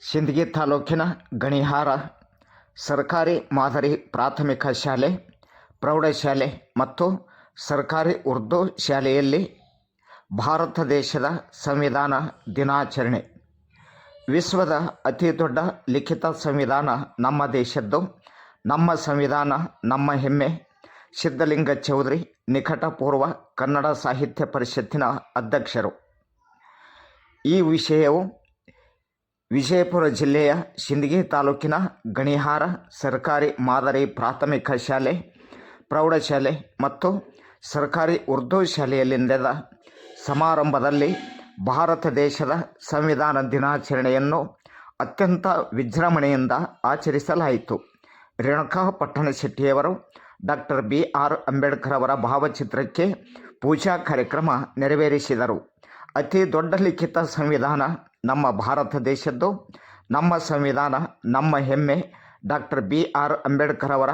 ಸಿಂದಗಿ ತಾಲೂಕಿನ ಗಣಿಹಾರ ಸರ್ಕಾರಿ ಮಾದರಿ ಪ್ರಾಥಮಿಕ ಶಾಲೆ ಪ್ರೌಢಶಾಲೆ ಮತ್ತು ಸರ್ಕಾರಿ ಉರ್ದು ಶಾಲೆಯಲ್ಲಿ ಭಾರತ ದೇಶದ ಸಂವಿಧಾನ ದಿನಾಚರಣೆ. ವಿಶ್ವದ ಅತಿ ದೊಡ್ಡ ಲಿಖಿತ ಸಂವಿಧಾನ ನಮ್ಮ ದೇಶದ್ದು. ನಮ್ಮ ಸಂವಿಧಾನ, ನಮ್ಮ ಹೆಮ್ಮೆ. ಸಿದ್ಧಲಿಂಗ ಚೌಧರಿ, ನಿಕಟಪೂರ್ವ ಕನ್ನಡ ಸಾಹಿತ್ಯ ಪರಿಷತ್ತಿನ ಅಧ್ಯಕ್ಷರು. ಈ ವಿಷಯವು ವಿಜಯಪುರ ಜಿಲ್ಲೆಯ ಸಿಂದಗಿ ತಾಲೂಕಿನ ಗಣಿಹಾರ ಸರ್ಕಾರಿ ಮಾದರಿ ಪ್ರಾಥಮಿಕ ಶಾಲೆ ಪ್ರೌಢಶಾಲೆ ಮತ್ತು ಸರ್ಕಾರಿ ಉರ್ದು ಶಾಲೆಯಲ್ಲಿ ನಡೆದ ಸಮಾರಂಭದಲ್ಲಿ ಭಾರತ ದೇಶದ ಸಂವಿಧಾನ ದಿನಾಚರಣೆಯನ್ನು ಅತ್ಯಂತ ವಿಜೃಂಭಣೆಯಿಂದ ಆಚರಿಸಲಾಯಿತು. ರೇಣುಕಾ ಪಟ್ಟಣಶೆಟ್ಟಿಯವರು ಡಾಕ್ಟರ್ ಬಿ ಆರ್ ಅಂಬೇಡ್ಕರ್ ಅವರ ಭಾವಚಿತ್ರಕ್ಕೆ ಪೂಜಾ ಕಾರ್ಯಕ್ರಮ ನೆರವೇರಿಸಿದರು. ಅತಿ ದೊಡ್ಡ ಲಿಖಿತ ಸಂವಿಧಾನ ನಮ್ಮ ಭಾರತ ದೇಶದ್ದು, ನಮ್ಮ ಸಂವಿಧಾನ, ನಮ್ಮ ಹೆಮ್ಮೆ. ಡಾಕ್ಟರ್ ಬಿ ಆರ್ ಅಂಬೇಡ್ಕರ್ ಅವರ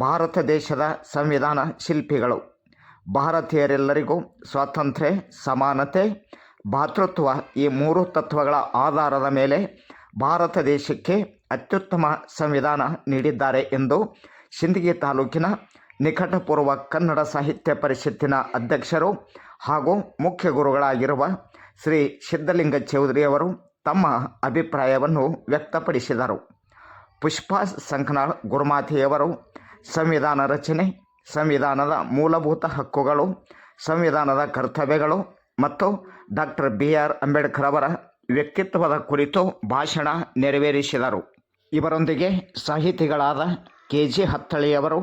ಭಾರತ ದೇಶದ ಸಂವಿಧಾನ ಶಿಲ್ಪಿಗಳು. ಭಾರತೀಯರೆಲ್ಲರಿಗೂ ಸ್ವಾತಂತ್ರ್ಯ, ಸಮಾನತೆ, ಭಾತೃತ್ವ ಈ ಮೂರು ತತ್ವಗಳ ಆಧಾರದ ಮೇಲೆ ಭಾರತ ದೇಶಕ್ಕೆ ಅತ್ಯುತ್ತಮ ಸಂವಿಧಾನ ನೀಡಿದ್ದಾರೆ ಎಂದು ಸಿಂದಗಿ ತಾಲೂಕಿನ ನಿಕಟಪೂರ್ವ ಕನ್ನಡ ಸಾಹಿತ್ಯ ಪರಿಷತ್ತಿನ ಅಧ್ಯಕ್ಷರು ಹಾಗೂ ಮುಖ್ಯ ಗುರುಗಳಾಗಿರುವ ಶ್ರೀ ಸಿದ್ಧಲಿಂಗ ಚೌಧರಿಯವರು ತಮ್ಮ ಅಭಿಪ್ರಾಯವನ್ನು ವ್ಯಕ್ತಪಡಿಸಿದರು. ಪುಷ್ಪಾ ಸಂಕನಾಳ್ ಗುರುಮಾತೆಯವರು, ಸಂವಿಧಾನ ರಚನೆ, ಸಂವಿಧಾನದ ಮೂಲಭೂತ ಹಕ್ಕುಗಳು, ಸಂವಿಧಾನದ ಕರ್ತವ್ಯಗಳು ಮತ್ತು ಡಾಕ್ಟರ್ ಬಿ ಆರ್ ಅಂಬೇಡ್ಕರ್ ಅವರ ವ್ಯಕ್ತಿತ್ವದ ಕುರಿತು ಭಾಷಣ ನೆರವೇರಿಸಿದರು. ಇವರೊಂದಿಗೆ ಸಾಹಿತಿಗಳಾದ ಕೆ ಜಿ ಹತ್ತಳಿಯವರು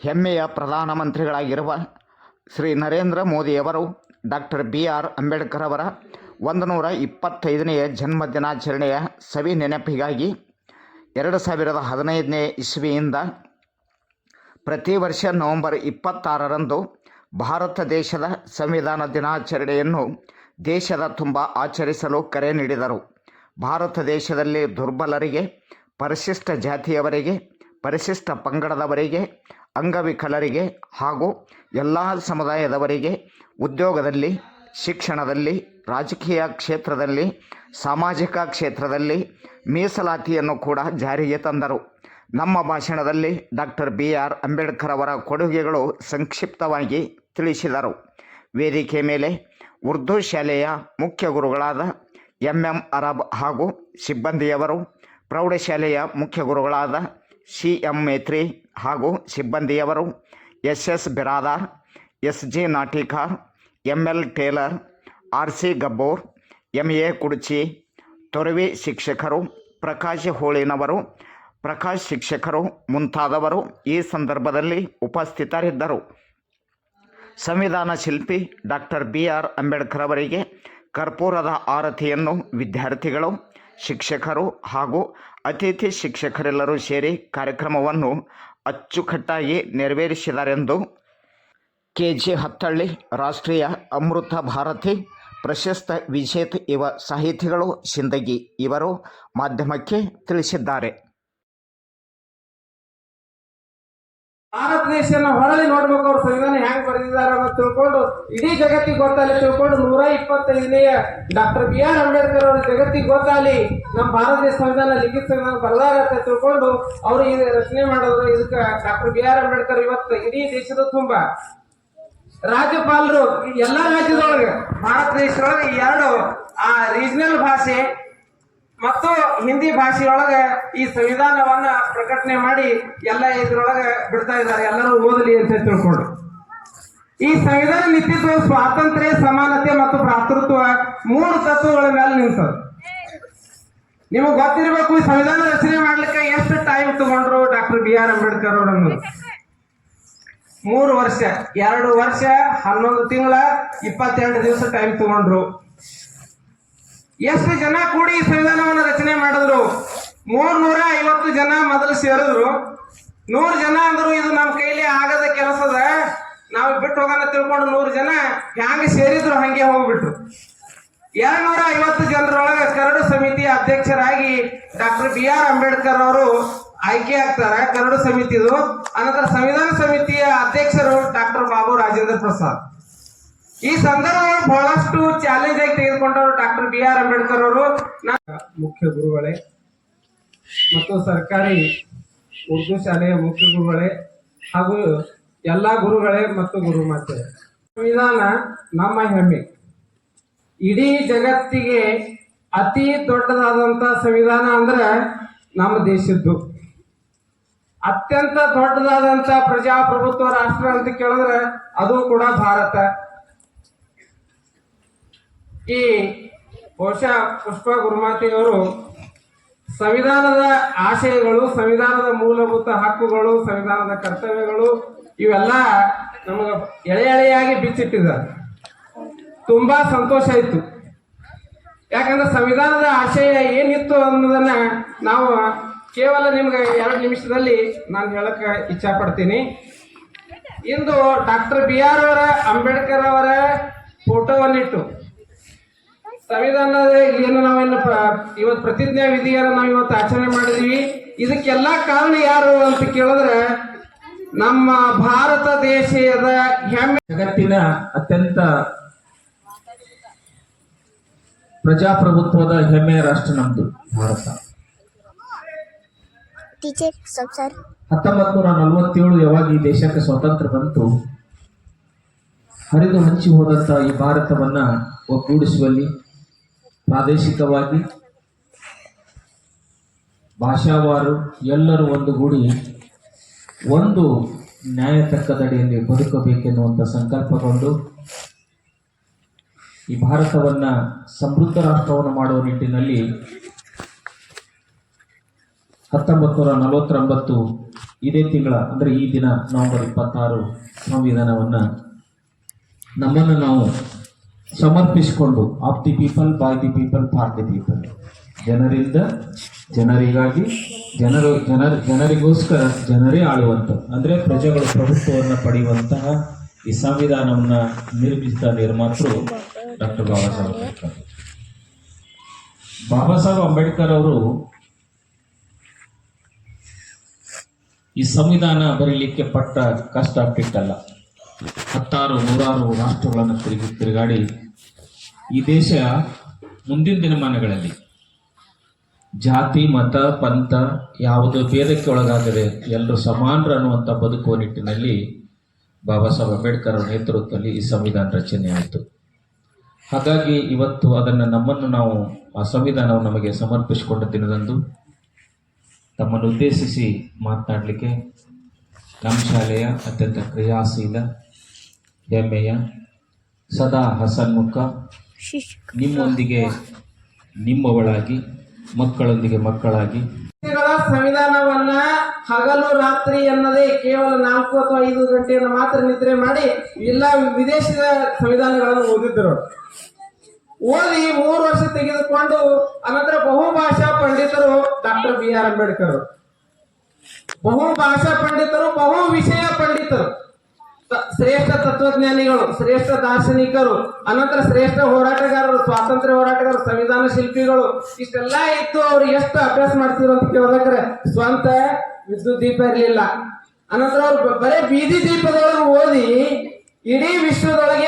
ಹೆಮ್ಮೆಯ ಪ್ರಧಾನಮಂತ್ರಿಗಳಾಗಿರುವ ಶ್ರೀ ನರೇಂದ್ರ ಮೋದಿಯವರು ಡಾಕ್ಟರ್ ಬಿ ಆರ್ ಅಂಬೇಡ್ಕರ್ ಅವರ ಒಂದು ನೂರ ಇಪ್ಪತ್ತೈದನೆಯ ಜನ್ಮ ದಿನಾಚರಣೆಯ ಸವಿ ನೆನಪಿಗಾಗಿ ಎರಡು ಸಾವಿರದ ಹದಿನೈದನೇ ಇಸ್ವಿಯಿಂದ ಪ್ರತಿ ವರ್ಷ ನವೆಂಬರ್ ಇಪ್ಪತ್ತಾರರಂದು ಭಾರತ ದೇಶದ ಸಂವಿಧಾನ ದಿನಾಚರಣೆಯನ್ನು ದೇಶದ ತುಂಬ ಆಚರಿಸಲು ಕರೆ ನೀಡಿದರು. ಭಾರತ ದೇಶದಲ್ಲಿ ದುರ್ಬಲರಿಗೆ, ಪರಿಶಿಷ್ಟ ಜಾತಿಯವರಿಗೆ, ಪರಿಶಿಷ್ಟ ಪಂಗಡದವರಿಗೆ ಅಂಗವಿಕಲರಿಗೆ ಹಾಗೂ ಎಲ್ಲ ಸಮುದಾಯದವರಿಗೆ ಉದ್ಯೋಗದಲ್ಲಿ, ಶಿಕ್ಷಣದಲ್ಲಿ, ರಾಜಕೀಯ ಕ್ಷೇತ್ರದಲ್ಲಿ, ಸಾಮಾಜಿಕ ಕ್ಷೇತ್ರದಲ್ಲಿ ಮೀಸಲಾತಿಯನ್ನು ಕೂಡ ಜಾರಿಗೆ ತಂದರು. ನಮ್ಮ ಭಾಷಣದಲ್ಲಿ ಡಾಕ್ಟರ್ ಬಿ ಆರ್ ಅಂಬೇಡ್ಕರ್ ಅವರ ಕೊಡುಗೆಗಳು ಸಂಕ್ಷಿಪ್ತವಾಗಿ ತಿಳಿಸಿದರು. ವೇದಿಕೆ ಮೇಲೆ ಉರ್ದು ಶಾಲೆಯ ಮುಖ್ಯ ಗುರುಗಳಾದ ಎಂ ಎಂ ಅರಬ್ ಹಾಗೂ ಸಿಬ್ಬಂದಿಯವರು, ಪ್ರೌಢಶಾಲೆಯ ಮುಖ್ಯ ಗುರುಗಳಾದ ಸಿ ಎಂ ಮೇತ್ರಿ ಹಾಗೂ ಸಿಬ್ಬಂದಿಯವರು S S Biradar, S G Natikar M L Tailor, R C Gabbur, M A Kudchi, Toravi ಶಿಕ್ಷಕರು, ಪ್ರಕಾಶ್ ಹೋಳಿನವರು, ಪ್ರಕಾಶ್ ಶಿಕ್ಷಕರು ಮುಂತಾದವರು ಈ ಸಂದರ್ಭದಲ್ಲಿ ಉಪಸ್ಥಿತರಿದ್ದರು. ಸಂವಿಧಾನ ಶಿಲ್ಪಿ ಡಾಕ್ಟರ್ ಬಿ ಆರ್ ಅಂಬೇಡ್ಕರ್ ಅವರಿಗೆ ಕರ್ಪೂರದ ಆರತಿಯನ್ನು ವಿದ್ಯಾರ್ಥಿಗಳು, ಶಿಕ್ಷಕರು ಹಾಗೂ ಅತಿಥಿ ಶಿಕ್ಷಕರೆಲ್ಲರೂ ಸೇರಿ ಕಾರ್ಯಕ್ರಮವನ್ನು ಅಚ್ಚುಕಟ್ಟಾಗಿ ನೆರವೇರಿಸಿದರೆಂದು ಕೆ ಜಿ ಹತ್ತಳ್ಳಿ ರಾಷ್ಟ್ರೀಯ ಅಮೃತ ಭಾರತಿ, ಪ್ರಶಸ್ತ ವಿಜೇತ ಯುವ ಸಾಹಿತಿಗಳು ಸಿಂದಗಿ ಇವರು ಮಾಧ್ಯಮಕ್ಕೆ ತಿಳಿಸಿದ್ದಾರೆ. ಭಾರತ ದೇಶನ ಹೊರಳಿ ನೋಡ್ಬೇಕು ಅವ್ರ ಸಂವಿಧಾನ ಹೆಂಗ್ ಬರೆದಿದ್ದಾರೆ ಅಂತ ತಿಳ್ಕೊಂಡು ಇಡೀ ಜಗತ್ತಿಗೆ ಗೊತ್ತಾಗಲಿ ತಿಳ್ಕೊಂಡು ನೂರ ಇಪ್ಪತ್ತೈದನೆಯ ಡಾಕ್ಟರ್ ಬಿ ಆರ್ ಅಂಬೇಡ್ಕರ್ ಅವರ ಜಗತ್ತಿಗೆ ಗೊತ್ತಾಗಲಿ ನಮ್ಮ ಭಾರತ ದೇಶ ಸಂವಿಧಾನ ಲಿಖಿತ ಸಂವಿಧಾನ ಬರಲಾಗತ್ತೆ ತಿಳ್ಕೊಂಡು ಅವರು ಈ ರಚನೆ ಮಾಡೋದು ಇದಕ್ಕೆ ಡಾಕ್ಟರ್ ಬಿ ಆರ್ ಅಂಬೇಡ್ಕರ್ ಇವತ್ತು ಇಡೀ ದೇಶದ ತುಂಬ. ರಾಜ್ಯಪಾಲರು ಎಲ್ಲಾ ರಾಜ್ಯದೊಳಗೆ, ಭಾರತ ದೇಶದೊಳಗೆ ಎರಡು, ಆ ರೀಜನಲ್ ಭಾಷೆ ಮತ್ತು ಹಿಂದಿ ಭಾಷೆಯೊಳಗ ಈ ಸಂವಿಧಾನವನ್ನ ಪ್ರಕಟಣೆ ಮಾಡಿ ಎಲ್ಲ ಇದ್ರೊಳಗೆ ಬಿಡ್ತಾ ಇದ್ದಾರೆ. ಎಲ್ಲರೂ ಓದಲಿ ಅಂತ ತಿಳ್ಕೊಂಡು. ಈ ಸಂವಿಧಾನ ನಿಂತಿದ್ದು ಸ್ವಾತಂತ್ರ್ಯ, ಸಮಾನತೆ ಮತ್ತು ಭ್ರಾತೃತ್ವ ಮೂರು ತತ್ವಗಳ ಮೇಲೆ ನಿಂತದ ನಿಮಗೆ ಗೊತ್ತಿರಬೇಕು, ಈ ಸಂವಿಧಾನ ರಚನೆ ಮಾಡ್ಲಿಕ್ಕೆ ಎಷ್ಟು ಟೈಮ್ ತಗೊಂಡ್ರು ಡಾಕ್ಟರ್ ಬಿ ಆರ್ ಅಂಬೇಡ್ಕರ್ ಅವರು ಅನ್ನೋದು? ಮೂರು ವರ್ಷ, ಎರಡು ವರ್ಷ, ಹನ್ನೊಂದು ತಿಂಗಳ, ಇಪ್ಪತ್ತೆರಡು ದಿವಸ ಟೈಮ್ ತಗೊಂಡ್ರು. ಎಷ್ಟು ಜನ ಕೂಡಿ ಈ ಮಾಡಿದ್ರು ಮೂರ್ನೂರ ಐವತ್ತು ಜನ ಮೊದಲು ಸೇರಿದ್ರು. ನೂರು ಜನ ಅಂದ್ರು ಇದು ನಮ್ಮ ಕೈಲಿ ಆಗದ ಕೆಲಸದ. ನಾವು ಬಿಟ್ಟು ಹೋಗೋಣ ತಿಳ್ಕೊಂಡು ನೂರು ಜನ ಹ್ಯಾಂಗ ಸೇರಿದ್ರು ಹಂಗೆ ಹೋಗ್ಬಿಟ್ರು. ಎರಡ್ನೂರ ಐವತ್ತು ಜನರೊಳಗೆ ಕರಡು ಸಮಿತಿ ಅಧ್ಯಕ್ಷರಾಗಿ ಡಾಕ್ಟರ್ ಬಿ ಆರ್ ಅಂಬೇಡ್ಕರ್ ಅವರು ಆಯ್ಕೆ ಆಗ್ತಾರೆ ಕರಡು ಸಮಿತಿದು. ಅನಂತರ ಸಂವಿಧಾನ ಸಮಿತಿಯ ಅಧ್ಯಕ್ಷರು ಡಾಕ್ಟರ್ ಬಾಬು ರಾಜೇಂದ್ರ ಪ್ರಸಾದ್. ಈ ಸಂದರ್ಭ ಬಹಳಷ್ಟು ಚಾಲೆಂಜ್ ಆಗಿ ತೆಗೆದುಕೊಂಡವರು ಡಾಕ್ಟರ್ ಬಿ ಆರ್ ಅಂಬೇಡ್ಕರ್ ಅವರು. ಮುಖ್ಯ ಗುರುಗಳೇ ಮತ್ತು ಸರ್ಕಾರಿ ಉರ್ದು ಶಾಲೆಯ ಮುಖ್ಯ ಗುರುಗಳೇ ಹಾಗೂ ಎಲ್ಲಾ ಗುರುಗಳೇ ಮತ್ತು ಗುರುಮಾತೆ ಸಂವಿಧಾನ ನಮ್ಮ ಹೆಮ್ಮೆ. ಇಡೀ ಜಗತ್ತಿಗೆ ಅತಿ ದೊಡ್ಡದಾದಂತ ಸಂವಿಧಾನ ಅಂದ್ರೆ ನಮ್ಮ ದೇಶದ್ದು. ಅತ್ಯಂತ ದೊಡ್ಡದಾದಂತ ಪ್ರಜಾಪ್ರಭುತ್ವ ರಾಷ್ಟ್ರ ಅಂತ ಕೇಳಿದ್ರೆ ಅದು ಕೂಡ ಭಾರತ. ಈ ಬಹುಶಃ ಪುಷ್ಪ ಗುರುಮಾತೆಯವರು ಸಂವಿಧಾನದ ಆಶಯಗಳು, ಸಂವಿಧಾನದ ಮೂಲಭೂತ ಹಕ್ಕುಗಳು, ಸಂವಿಧಾನದ ಕರ್ತವ್ಯಗಳು, ಇವೆಲ್ಲ ನಮಗೆ ಎಳೆ ಎಳೆಯಾಗಿ ಬಿಚ್ಚಿಟ್ಟಿದ್ದಾರೆ. ತುಂಬಾ ಸಂತೋಷ ಆಯ್ತು. ಯಾಕಂದ್ರೆ ಸಂವಿಧಾನದ ಆಶಯ ಏನಿತ್ತು ಅನ್ನೋದನ್ನ ನಾವು ಕೇವಲ ನಿಮ್ಗೆ ಎರಡು ನಿಮಿಷದಲ್ಲಿ ನಾನು ಹೇಳಕ್ಕೆ ಇಚ್ಛಾ ಪಡ್ತೀನಿ ಇಂದು ಡಾಕ್ಟರ್ ಬಿ ಆರ್ ಅವರ, ಅಂಬೇಡ್ಕರ್ ಅವರ ಫೋಟೋವನ್ನಿಟ್ಟು ಸಂವಿಧಾನದ ಏನು ನಾವೇನು ಇವತ್ತು ಪ್ರತಿಜ್ಞಾ ವಿಧಿಯನ್ನು ನಾವು ಇವತ್ತು ಆಚರಣೆ ಮಾಡಿದೀವಿ. ಇದಕ್ಕೆಲ್ಲ ಕಾರಣ ಯಾರು ಅಂತ ಕೇಳಿದ್ರೆ ನಮ್ಮ ಭಾರತ ದೇಶದ ಹೆಮ್ಮೆ ಜಗತ್ತಿನ ಅತ್ಯಂತ ಪ್ರಜಾಪ್ರಭುತ್ವದ ಹೆಮ್ಮೆಯ ರಾಷ್ಟ್ರ ನಮ್ದು ಭಾರತ. ಹತ್ತೊಂಬತ್ತು ನೂರ ನಲವತ್ತೇಳು ಯಾವಾಗ ಈ ದೇಶಕ್ಕೆ ಸ್ವಾತಂತ್ರ್ಯ ಬಂತು? ಹರಿದು ಹಂಚಿ ಹೋದಂತ ಈ ಭಾರತವನ್ನ ಒಗ್ಗೂಡಿಸುವಲ್ಲಿ ಪ್ರಾದೇಶಿಕವಾಗಿ ಭಾಷಾವಾರು ಎಲ್ಲರೂ ಒಂದುಗೂಡಿ ಒಂದು ನ್ಯಾಯ ತಕ್ಕದಡಿಯಲ್ಲಿ ಬದುಕಬೇಕೆನ್ನುವಂಥ ಸಂಕಲ್ಪಗೊಂಡು ಈ ಭಾರತವನ್ನು ಸಮೃದ್ಧ ರಾಷ್ಟ್ರವನ್ನು ಮಾಡುವ ನಿಟ್ಟಿನಲ್ಲಿ ಹತ್ತೊಂಬತ್ತು ನೂರ ನಲವತ್ತೊಂಬತ್ತು ಇದೇ ತಿಂಗಳ, ಅಂದರೆ ಈ ದಿನ ನವೆಂಬರ್ ಇಪ್ಪತ್ತಾರು ಸಂವಿಧಾನವನ್ನು ನಮ್ಮನ್ನು ನಾವು ಸಮರ್ಪಿಸಿಕೊಂಡು of the people by the people for the people ಜನರಿಂದ, ಜನರಿಗಾಗಿ, ಜನರು, ಜನರ, ಜನರಿಗೋಸ್ಕರ ಜನರೇ ಆಳುವಂಥ ಅಂದರೆ ಪ್ರಜೆಗಳು ಪ್ರಭುತ್ವವನ್ನು ಪಡೆಯುವಂತಹ ಈ ಸಂವಿಧಾನವನ್ನು ನಿರ್ಮಿಸಿದ ನಿರ್ಮಾತೃ ಡಾಕ್ಟರ್ ಬಾಬಾ ಸಾಹೇಬ್ ಅಂಬೇಡ್ಕರ್. ಬಾಬಾ ಸಾಹೇಬ್ ಅಂಬೇಡ್ಕರ್ ಅವರು ಈ ಸಂವಿಧಾನ ಬರೀಲಿಕ್ಕೆ ಪಟ್ಟ ಕಷ್ಟ ಬಿಟ್ಟಲ್ಲ ಹತ್ತಾರು, ನೂರಾರು ರಾಷ್ಟ್ರಗಳನ್ನು ತಿರುಗಿ, ತಿರುಗಾಡಿ ಈ ದೇಶ ಮುಂದಿನ ದಿನಮಾನಗಳಲ್ಲಿ ಜಾತಿ, ಮತ, ಪಂಥ ಯಾವುದೇ ಭೇದಕ್ಕೆ ಒಳಗಾದರೆ ಎಲ್ಲರೂ ಸಮಾನರು ಅನ್ನುವಂಥ ಬದುಕುವ ನಿಟ್ಟಿನಲ್ಲಿ ಬಾಬಾ ಸಾಹೇಬ್ ಅಂಬೇಡ್ಕರ್ ಅವರ ನೇತೃತ್ವದಲ್ಲಿ ಈ ಸಂವಿಧಾನ ರಚನೆ ಆಯಿತು. ಹಾಗಾಗಿ ಇವತ್ತು ಅದನ್ನು ನಮ್ಮನ್ನು ನಾವು ಆ ಸಂವಿಧಾನವು ನಮಗೆ ಸಮರ್ಪಿಸಿಕೊಂಡ ದಿನದಂದು ತಮ್ಮನ್ನು ಉದ್ದೇಶಿಸಿ ಮಾತನಾಡಲಿಕ್ಕೆ ನಮ್ಮ ಶಾಲೆಯ ಅತ್ಯಂತ ಕ್ರಿಯಾಶೀಲ, ಹೆಮ್ಮೆಯ ಸದಾ ಹಸನ್ಮುಖ ನಿಮ್ಮೊಂದಿಗೆ, ನಿಮ್ಮವಳಾಗಿ, ಮಕ್ಕಳೊಂದಿಗೆ ಮಕ್ಕಳಾಗಿ. ಸಂವಿಧಾನವನ್ನ ಹಗಲು ರಾತ್ರಿ ಎನ್ನದೇ ಕೇವಲ ನಾಲ್ಕು ಅಥವಾ ಐದು ಗಂಟೆಯನ್ನು ಮಾತ್ರ ನಿದ್ರೆ ಮಾಡಿ ಎಲ್ಲ ವಿದೇಶದ ಸಂವಿಧಾನಗಳನ್ನು ಓದಿದ್ರು ಓದಿ ಮೂರು ವರ್ಷ ತೆಗೆದುಕೊಂಡು ಅನಂತರ ಬಹುಭಾಷಾ ಪಂಡಿತರು ಡಾಕ್ಟರ್ ಬಿ ಆರ್ ಅಂಬೇಡ್ಕರ್. ಬಹುಭಾಷಾ ಪಂಡಿತರು, ಬಹು ವಿಷಯ ಪಂಡಿತರು. ಶ್ರೇಷ್ಠ ತತ್ವಜ್ಞಾನಿಗಳು, ಶ್ರೇಷ್ಠ ದಾರ್ಶನಿಕರು, ಅನಂತರ ಶ್ರೇಷ್ಠ ಹೋರಾಟಗಾರರು, ಸ್ವಾತಂತ್ರ್ಯ ಹೋರಾಟಗಾರರು, ಸಂವಿಧಾನ ಶಿಲ್ಪಿಗಳು, ಇಷ್ಟೆಲ್ಲ ಇತ್ತು ಅವ್ರು ಎಷ್ಟು ಅಭ್ಯಾಸ ಮಾಡ್ತಿದ್ರು ಅಂತ ಕೇಳ್ಬೇಕಾರೆ ಸ್ವಂತ ವಿದ್ಯುತ್ ದೀಪ ಇರಲಿಲ್ಲ. ಅನಂತರ ಅವ್ರು ಬರೇ ಬೀದಿ ದೀಪದೊಳಗೆ ಓದಿ ಇಡೀ ವಿಶ್ವದೊಳಗೆ ವಿಶ್ವ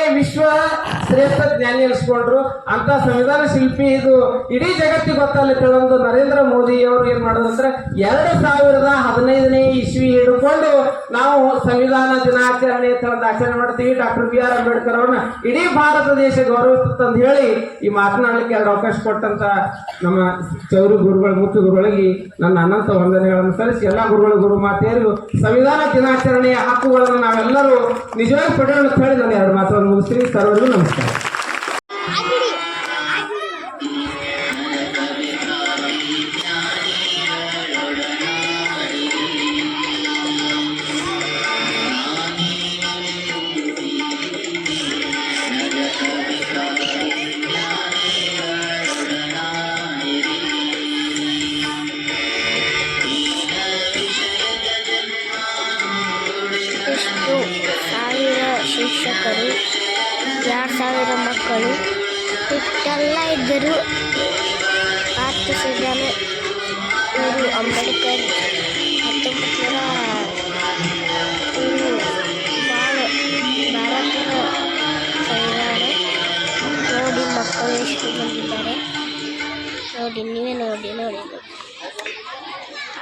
ಶ್ರೇಷ್ಠ ಜ್ಞಾನಿ ಅನಿಸ್ಕೊಂಡ್ರು ಅಂತ ಸಂವಿಧಾನ ಶಿಲ್ಪಿ ಇದು ಇಡೀ ಜಗತ್ತಿಗೆ ಗೊತ್ತಲ್ಲ ಒಂದು ನರೇಂದ್ರ ಮೋದಿ ಅವರು ಏನ್ ಮಾಡೋದು ಅಂದ್ರೆ ಎರಡು ಸಾವಿರದ ಹದಿನೈದನೇ ಇಸ್ವಿ ಹಿಡ್ಕೊಂಡು ನಾವು ಸಂವಿಧಾನ ದಿನಾಚರಣೆ ತಂದ ಆಚರಣೆ ಮಾಡ್ತೀವಿ. ಡಾಕ್ಟರ್ ಬಿ ಆರ್ ಅಂಬೇಡ್ಕರ್ ಅವ್ರನ್ನ ಇಡೀ ಭಾರತ ದೇಶ ಗೌರವಿಸ್ತಂತ ಹೇಳಿ ಈ ಮಾತನಾಡಲಿಕ್ಕೆ ಎರಡು ಅವಕಾಶ ಕೊಟ್ಟಂತ ನಮ್ಮ ಚೌರು ಗುರುಗಳ ಮುತ್ತು ಗುರುಗಳಿಗೆ ನನ್ನ ಅನಂತ ವಂದನೆಗಳನ್ನು ಸಲ್ಲಿಸಿ. ಎಲ್ಲಾ ಗುರುಗಳ, ಗುರು ಮಾತೆಯರು, ಸಂವಿಧಾನ ದಿನಾಚರಣೆಯ ಹಕ್ಕುಗಳನ್ನು ನಾವೆಲ್ಲರೂ ನಿಜವಾಗಿ ಪಡೆಯೋಣ ಹೇಳಿ ನಾನು ಎರಡು ಮಾತುಗಳನ್ನು ಮುಗಿಸ್ತೀನಿ. ಸರ್ವರಿಗೂ ನಮಸ್ಕಾರ. ಡಾಕ್ಟರ್ ಇವರು ಅಂಬೇಡ್ಕರ್ ಹತ್ತೊಂಬತ್ತು ಇವರು ಭಾಳ ಭಾರತದ ಸಂವಿಧಾನ. ನೋಡಿ ಮಕ್ಕಳು ಎಷ್ಟು ಬಂದಿದ್ದಾರೆ. ನೋಡಿ, ನೀವೇ ನೋಡಿ ನೋಡಿ.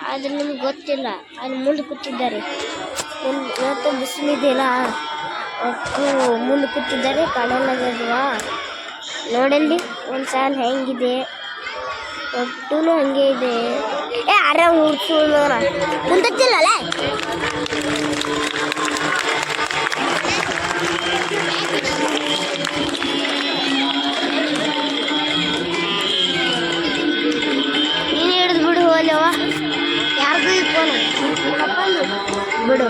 ಆದರೆ ನಿಮ್ಗೆ ಗೊತ್ತಿಲ್ಲ, ಅಲ್ಲಿ ಮುಂದೆ ಕೂತಿದ್ದಾರೆ. ಮುಂದೆ ಇವತ್ತು ಬಿಸಿಲಿದೆಯಲ್ಲ ಮಕ್ಕಳು ಮುಂದೆ ಕೂತಿದ್ದಾರೆ ಕಾಣಲಾಗಲ್ವಾ ನೋಡಲ್ಲಿ ಒಂದು ಸಾಲ ಹೆಂಗಿದೆ? ಒಟ್ಟು ಹಂಗೆ ಇದೆ ಏ ಆರಾಮ್ ಹುಡ್ಸೋಣ ಕುಂತತ್ತಿಲ್ಲಲ್ಲ ನೀನು ಹಿಡಿದು ಬಿಡು ಹೋಲವ ಯಾರಿಗೂ ಇಟ್ಕೊಂಡು ಬಿಡು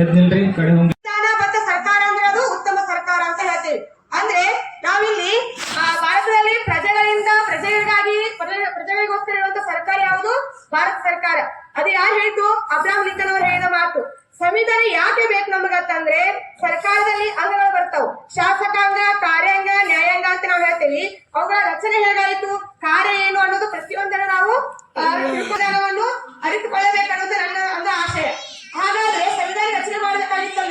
ಎದ್ ನಿಲ್ರಿ ಕಡೆ ಹೋಗಿ ಸಂವಿಧಾನಬದ್ಧ ಸರ್ಕಾರ ಅಂದ್ರೆ ಅದು ಉತ್ತಮ ಸರ್ಕಾರ ಅಂತ ಹೇಳ್ತೀವಿ. ಅಂದ್ರೆ ನಾವಿಲ್ಲಿ ಭಾರತದಲ್ಲಿ ಪ್ರಜೆಗಳಿಂದ ಪ್ರಜೆಗಳಿಗಾಗಿ ಪ್ರಜೆ- ಪ್ರಜೆಗಳಿಗೋಸ್ಕರ ಇರುವಂತ ಸರ್ಕಾರ ಯಾವುದು? ಭಾರತ ಸರ್ಕಾರ. ಅದು ಯಾರು ಹೇಳಿದ್ದು ಅಬ್ರಾಹಂ ಲಿಂಕನ್ ಹೇಳಿದ ಮಾತು. ಸಂವಿಧಾನ ಯಾಕೆ ಬೇಕು ನಮಗಂತಂದ್ರೆ ಸರ್ಕಾರದಲ್ಲಿ ಅಂಗಗಳು ಬರ್ತಾವ್. ಶಾಸಕಾಂಗ ಕಾರ್ಯಾಂಗ ನ್ಯಾಯಾಂಗ ಅಂತ ನಾವು ಹೇಳ್ತೀವಿ. ಅವುಗಳ ರಚನೆ ಹೇಗಾಯಿತು? ಕಾರ್ಯ ಏನು ಅನ್ನೋದು ಪ್ರತಿಯೊಂದನ್ನು ನಾವು ಆ, ತಿಳ್ಕೊಳ್ಳೋದನ್ನು ಅರಿತುಕೊಳ್ಳಬೇಕನ್ನೋದು ನನ್ನ ಒಂದು ಹಾಗಾದ್ರೆ ಸಂವಿಧಾನ ರಚನೆ ಮಾಡಬೇಕಾಗಿತ್ತಂದ್ರೆ